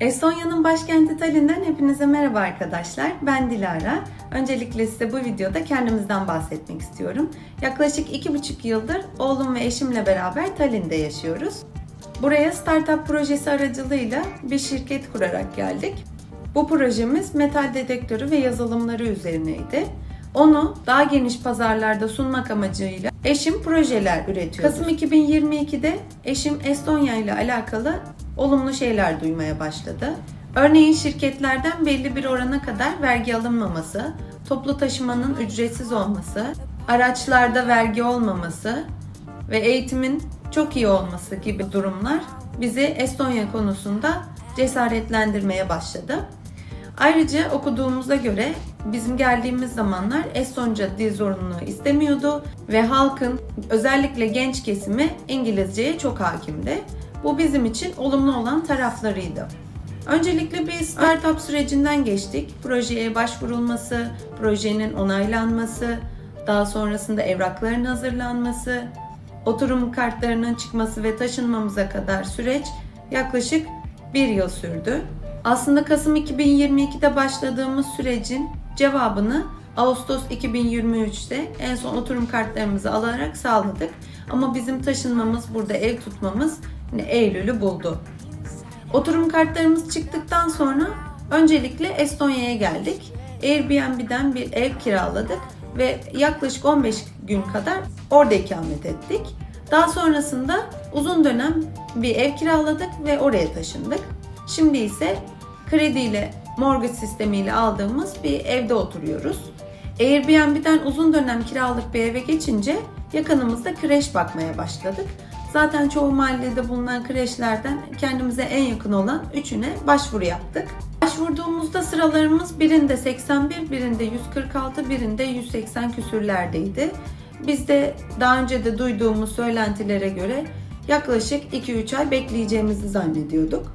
Estonya'nın başkenti Tallinn'den hepinize merhaba arkadaşlar. Ben Dilara. Öncelikle size bu videoda kendimizden bahsetmek istiyorum. Yaklaşık iki buçuk yıldır oğlum ve eşimle beraber Tallinn'de yaşıyoruz. Buraya startup projesi aracılığıyla bir şirket kurarak geldik. Bu projemiz metal dedektörü ve yazılımları üzerineydi. Onu daha geniş pazarlarda sunmak amacıyla eşim projeler üretiyor. Kasım 2022'de eşim Estonya ile alakalı olumlu şeyler duymaya başladı. Örneğin şirketlerden belli bir orana kadar vergi alınmaması, toplu taşımanın ücretsiz olması, araçlarda vergi olmaması ve eğitimin çok iyi olması gibi durumlar bizi Estonya konusunda cesaretlendirmeye başladı. Ayrıca okuduğumuza göre bizim geldiğimiz zamanlar Estonca dil zorunluluğu istemiyordu ve halkın özellikle genç kesimi İngilizceye çok hakimdi. Bu bizim için olumlu olan taraflarıydı. Öncelikle bir startup sürecinden geçtik. Projeye başvurulması, projenin onaylanması, daha sonrasında evrakların hazırlanması, oturum kartlarının çıkması ve taşınmamıza kadar süreç yaklaşık bir yıl sürdü. Aslında Kasım 2022'de başladığımız sürecin cevabını Ağustos 2023'te en son oturum kartlarımızı alarak sağladık. Ama bizim taşınmamız, burada ev tutmamız Eylül'ü buldu. Oturum kartlarımız çıktıktan sonra öncelikle Estonya'ya geldik. Airbnb'den bir ev kiraladık ve yaklaşık 15 gün kadar orada ikamet ettik. Daha sonrasında uzun dönem bir ev kiraladık ve oraya taşındık. Şimdi ise krediyle, mortgage sistemiyle aldığımız bir evde oturuyoruz. Airbnb'den uzun dönem kiralık bir eve geçince yakınımızda kreş bakmaya başladık. Zaten çoğu mahallede bulunan kreşlerden kendimize en yakın olan üçüne başvuru yaptık. Başvurduğumuzda sıralarımız birinde 81, birinde 146, birinde 180 küsürlerdeydi. Biz de daha önce de duyduğumuz söylentilere göre yaklaşık 2-3 ay bekleyeceğimizi zannediyorduk.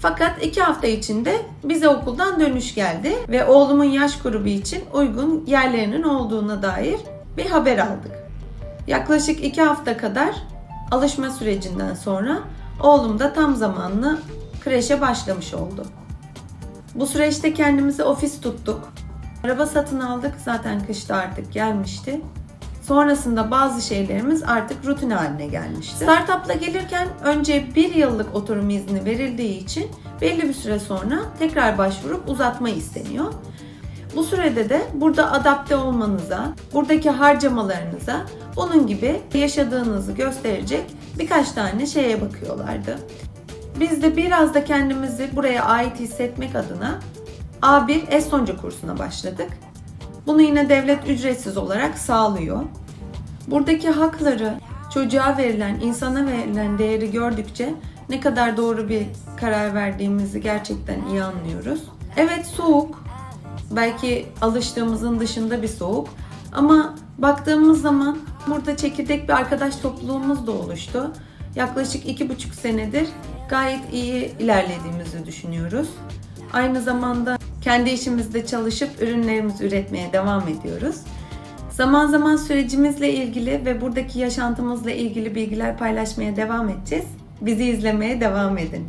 Fakat 2 hafta içinde bize okuldan dönüş geldi ve oğlumun yaş grubu için uygun yerlerinin olduğuna dair bir haber aldık. Yaklaşık 2 hafta kadar alışma sürecinden sonra oğlum da tam zamanlı kreşe başlamış oldu. Bu süreçte kendimize ofis tuttuk. Araba satın aldık zaten kışta artık gelmişti. Sonrasında bazı şeylerimiz artık rutin haline gelmişti. Startup'la gelirken önce bir yıllık oturum izni verildiği için belli bir süre sonra tekrar başvurup uzatma isteniyor. Bu sürede de burada adapte olmanıza, buradaki harcamalarınıza, bunun gibi yaşadığınızı gösterecek birkaç tane şeye bakıyorlardı. Biz de biraz da kendimizi buraya ait hissetmek adına A1 Estonca kursuna başladık. Bunu yine devlet ücretsiz olarak sağlıyor. Buradaki hakları, çocuğa verilen, insana verilen değeri gördükçe ne kadar doğru bir karar verdiğimizi gerçekten iyi anlıyoruz. Evet soğuk, belki alıştığımızın dışında bir soğuk ama baktığımız zaman burada çekirdek bir arkadaş topluluğumuz da oluştu. Yaklaşık iki buçuk senedir gayet iyi ilerlediğimizi düşünüyoruz. Aynı zamanda kendi işimizde çalışıp ürünlerimizi üretmeye devam ediyoruz. Zaman zaman sürecimizle ilgili ve buradaki yaşantımızla ilgili bilgiler paylaşmaya devam edeceğiz. Bizi izlemeye devam edin.